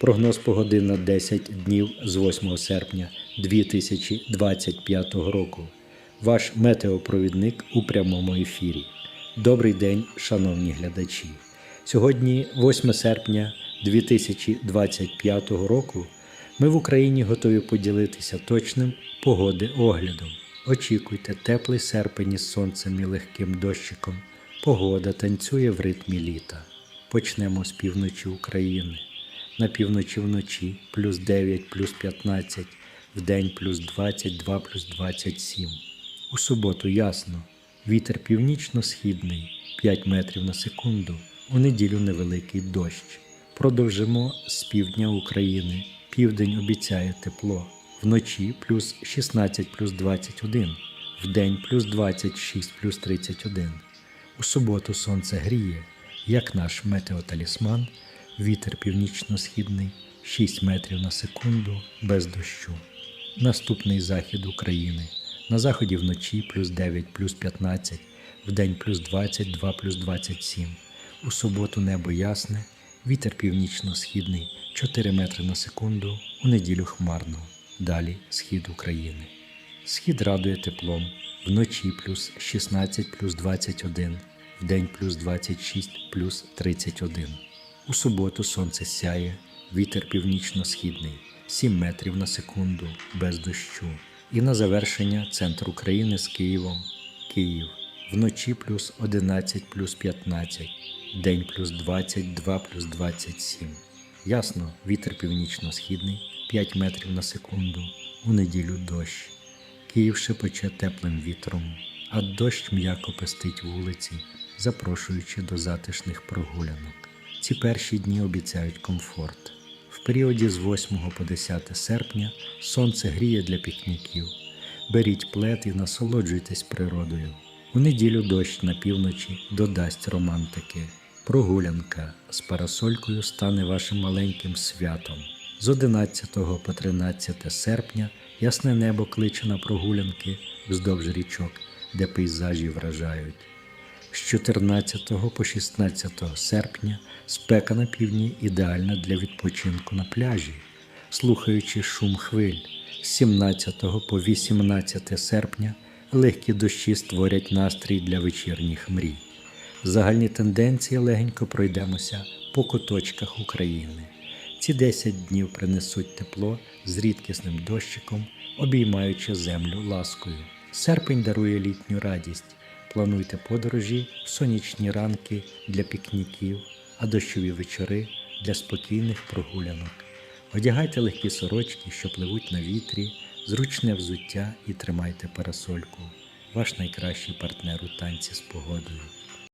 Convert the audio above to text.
Прогноз погоди на 10 днів з 8 серпня 2025 року. Ваш метеопровідник у прямому ефірі. Добрий день, шановні глядачі. Сьогодні, 8 серпня 2025 року, ми в Україні готові поділитися точним погоди оглядом. Очікуйте теплий серпень із сонцем і легким дощиком. Погода танцює в ритмі літа. Почнемо з півночі України. На півночі вночі плюс 9, плюс 15, в день плюс 22, плюс 27. У суботу ясно. Вітер північно-східний 5 метрів на секунду. У неділю невеликий дощ. Продовжимо з півдня України. Південь обіцяє тепло. Вночі плюс 16 плюс 21, вдень плюс 26 плюс 31. У суботу сонце гріє, як наш метеоталісман, вітер північно-східний 6 метрів на секунду без дощу. Наступний захід України. На заході вночі плюс 9 плюс 15, вдень плюс 22 плюс 27. У суботу небо ясне, вітер північно-східний 4 метри на секунду, у неділю хмарно. Далі схід України. Схід радує теплом, вночі плюс 16 плюс 21, вдень плюс 26 плюс 31. У суботу сонце сяє, вітер північно-східний 7 метрів на секунду без дощу. І на завершення центр України з Києвом. Київ. Вночі плюс 11 плюс 15, день плюс 22 плюс 27. Ясно, вітер північно-східний 5 метрів на секунду, у неділю дощ. Київ шепоче теплим вітром, а дощ м'яко пестить вулиці, запрошуючи до затишних прогулянок. Ці перші дні обіцяють комфорт. В періоді з 8 по 10 серпня сонце гріє для пікніків. Беріть плед і насолоджуйтесь природою. У неділю дощ на півночі додасть романтики. Прогулянка з парасолькою стане вашим маленьким святом. З 11 по 13 серпня ясне небо кличе на прогулянки вздовж річок, де пейзажі вражають. З 14 по 16 серпня спека на півдні ідеальна для відпочинку на пляжі, слухаючи шум хвиль. З 17 по 18 серпня легкі дощі створять настрій для вечірніх мрій. Загальні тенденції легенько пройдемося по куточках України. Ці 10 днів принесуть тепло з рідкісним дощиком, обіймаючи землю ласкою. Серпень дарує літню радість. Плануйте подорожі в сонячні ранки для пікніків, а дощові вечори для спокійних прогулянок. Одягайте легкі сорочки, що пливуть на вітрі, зручне взуття і тримайте парасольку. Ваш найкращий партнер у танці з погодою.